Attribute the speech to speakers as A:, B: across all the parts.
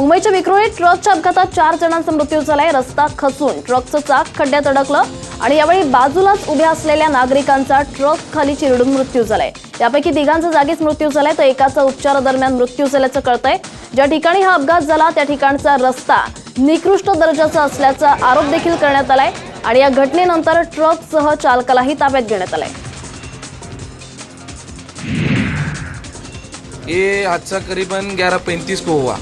A: मुंबईच्या विक्रोळी ट्रकच्या अपघातात चार जणांचा मृत्यू झालाय. रस्ता खचून ट्रकचं चाक खड्ड्यात अडकलं आणि यावेळी बाजूलाच उभ्या असलेल्या नागरिकांचा ट्रक खाली चिरडून मृत्यू झालाय. यापैकी तिघांचा जागीच मृत्यू झालाय तर एकाचा उपचारादरम्यान मृत्यू झाल्याचं कळतंय. ज्या ठिकाणी हा अपघात झाला त्या ठिकाणचा रस्ता निकृष्ट दर्जाचा असल्याचा आरोप देखील करण्यात आलाय आणि या घटनेनंतर ट्रकसह चालकालाही ताब्यात घेण्यात आलाय.
B: ये हादसा करीबन 11:35 को हुआ।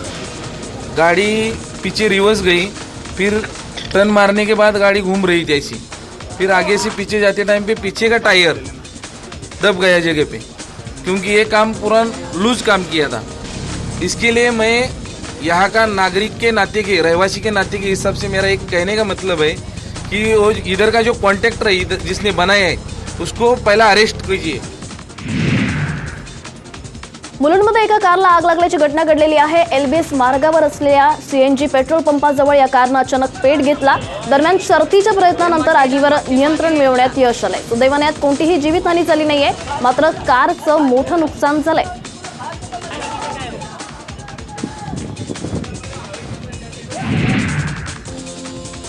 B: गाड़ी पीछे रिवर्स गई, फिर टर्न मारने के बाद गाड़ी घूम रही थी ऐसी। फिर आगे से पीछे जाते टाइम पे पीछे का टायर दब गया जगह पे, क्योंकि ये काम पूरा लूज काम किया था। इसके लिए मैं यहाँ का नागरिक के नाते के, रहवासी के नाते के हिसाब से मेरा एक कहने का मतलब है कि वो इधर का जो कॉन्ट्रैक्टर है जिसने बनाया है, उसको पहला अरेस्ट कीजिए।
A: मुलुंडमध्ये एका कारला आग लागल्याची घटना घडलेली आहे. एलबीएस मार्गावर असलेल्या सीएनजी पेट्रोल पंपाजवळ या कारनं अचानक पेट घेतला. दरम्यान शर्तीच्या प्रयत्नानंतर आगीवर नियंत्रण मिळवण्यात यश आलंय. सुदैवाने यात कोणतीही जीवितहानी झाली नाहीये. मात्र कारचं मोठं नुकसान झालंय.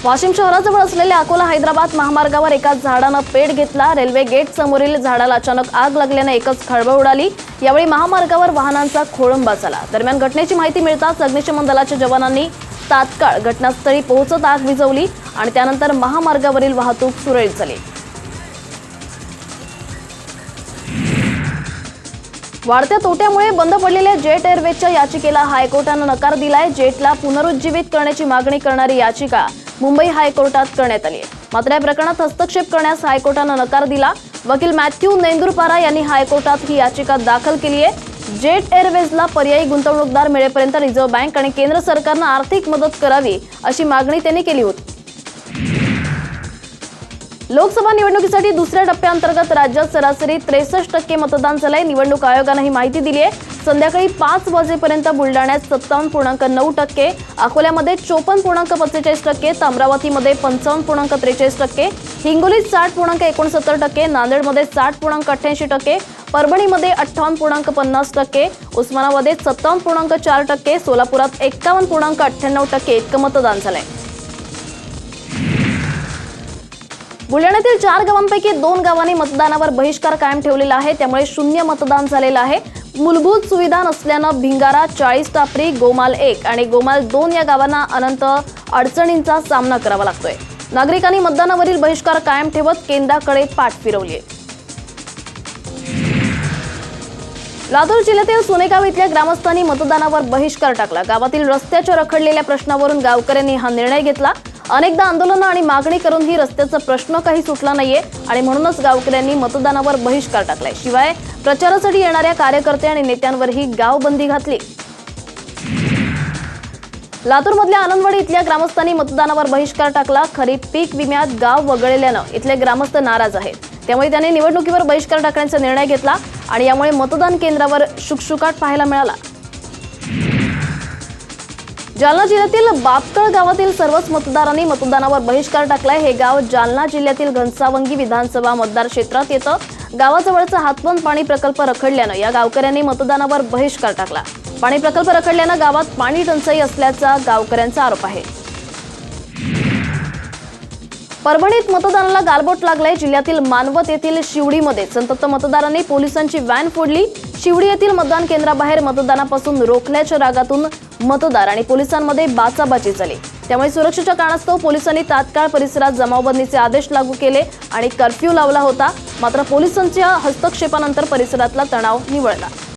A: वाशिम शहराजवळ असलेल्या अकोला हैदराबाद महामार्गावर एका झाडानं पेट घेतला. रेल्वे गेट समोरील झाडाला अचानक आग लागल्याने एकच खळबळ उडाली. यावेळी महामार्गावर वाहनांचा खोळंबा झाला. दरम्यान घटनेची माहिती मिळताच अग्निशमन दलाच्या जवानांनी तात्काळ घटनास्थळी पोहोचत आग विझवली आणि त्यानंतर महामार्गावरील वाहतूक सुरळीत झाली. वाढत्या तोट्यामुळे बंद पडलेल्या जेट एअरवेजच्या याचिकेला हायकोर्टानं नकार दिलाय. जेटला पुनरुज्जीवित करण्याची मागणी करणारी याचिका मुंबई हायकोर्टात करण्यात आली आहे. मात्र या प्रकरणात हस्तक्षेप करण्यास हायकोर्टानं नकार दिला. वकील मॅथ्यू नेंदुरपारा यांनी हायकोर्टात ही याचिका दाखल केली आहे. जेट एअरवेजला पर्यायी गुंतवणूकदार मिळेपर्यंत रिझर्व्ह बँक आणि केंद्र सरकारनं आर्थिक मदत करावी अशी मागणी त्यांनी केली होती. लोकसभा निवडणुकीसाठी दुसऱ्या टप्प्याअंतर्गत राज्यात सरासरी त्रेसष्ट टक्के मतदान झालंय. निवडणूक आयोगानं ही माहिती दिली आहे. संध्याकाळी पाच वाजेपर्यंत बुलढाण्यात सत्तावन्न पूर्णांक नऊ टक्के अकोल्यामध्ये चोपन्न पूर्णांक पंचेचाळीस टक्के तर अमरावतीमध्ये पंचावन्न पूर्णांक त्रेचाळीस टक्के हिंगोलीत साठ पूर्णांक एकोणसत्तर टक्के नांदेडमध्ये साठ पूर्णांक अठ्ठ्याऐंशी टक्के परभणीमध्ये अठ्ठावन्न पूर्णांक पन्नास टक्के उस्मानाबादेत सत्तावन्न पूर्णांक चार टक्के सोलापुरात एक्कावन्न पूर्णांक अठ्ठ्याण्णव टक्के इतकं मतदान झालंय. बुलढाण्यातील चार गावांपैकी दोन गावांनी मतदानावर बहिष्कार कायम ठेवलेला आहे त्यामुळे शून्य मतदान झालेलं आहे. मूलभूत सुविधा नसल्यानं भिंगारा चाळीस टापरी गोमाल एक आणि गोमाल दोन या गावांना अनंत अडचणींचा सामना करावा लागतोय. नागरिकांनी मतदानावरील बहिष्कार कायम ठेवत केंद्राकडे पाठ फिरवली. आहे लातूर जिल्ह्यातील सोनेगाव इथल्या ग्रामस्थांनी मतदानावर बहिष्कार टाकला. गावातील रस्त्याच्या रखडलेल्या प्रश्नावरून गावकऱ्यांनी हा निर्णय घेतला. अनेकदा आंदोलनं आणि मागणी करूनही रस्त्याचा प्रश्न काही सुटला नाहीये आणि म्हणूनच गावकऱ्यांनी मतदानावर बहिष्कार टाकलाय. शिवाय प्रचारासाठी येणाऱ्या कार्यकर्ते आणि नेत्यांवरही गावबंदी घातली. लातूरमधल्या आनंदवाडी इथल्या ग्रामस्थांनी मतदानावर बहिष्कार टाकला. खरीप पीक विम्यात गाव वगळल्यानं इथले ग्रामस्थ नाराज आहेत. त्यामुळे त्यांनी निवडणुकीवर बहिष्कार टाकण्याचा निर्णय घेतला आणि यामुळे मतदान केंद्रावर शुकशुकाट पाहायला मिळाला. जालना जिल्ह्यातील बापतळ गावातील सर्वच मतदारांनी मतदानावर बहिष्कार टाकलाय. हे गाव जालना जिल्ह्यातील घनसावंगी विधानसभा मतदार क्षेत्रात येतं. गावाजवळचा हातवंत पाणी प्रकल्प रखडल्यानं या गावकऱ्यांनी मतदानावर बहिष्कार टाकला. पाणी प्रकल्प रखडल्यानं गावात पाणी टंचाई असल्याचा गावकऱ्यांचा आरोप आहे. परभणीत मतदानाला गालबोट लागलाय जिल्ह्यातील मानवत येथील शिवडीमध्ये. संतप्त मतदारांनी पोलिसांची व्हॅन फोडली. शिवडी येथील मतदान केंद्राबाहेर मतदानापासून रोखल्याच्या रागातून मतदार आणि पोलिसांमध्ये बाचाबाची झाली त्यामुळे सुरक्षेच्या कारणास्तव पोलिसांनी तात्काळ परिसरात जमावबंदीचे आदेश लागू केले आणि कर्फ्यू लावला होता. मात्र पोलिसांच्या हस्तक्षेपानंतर परिसरातला तणाव निवळला.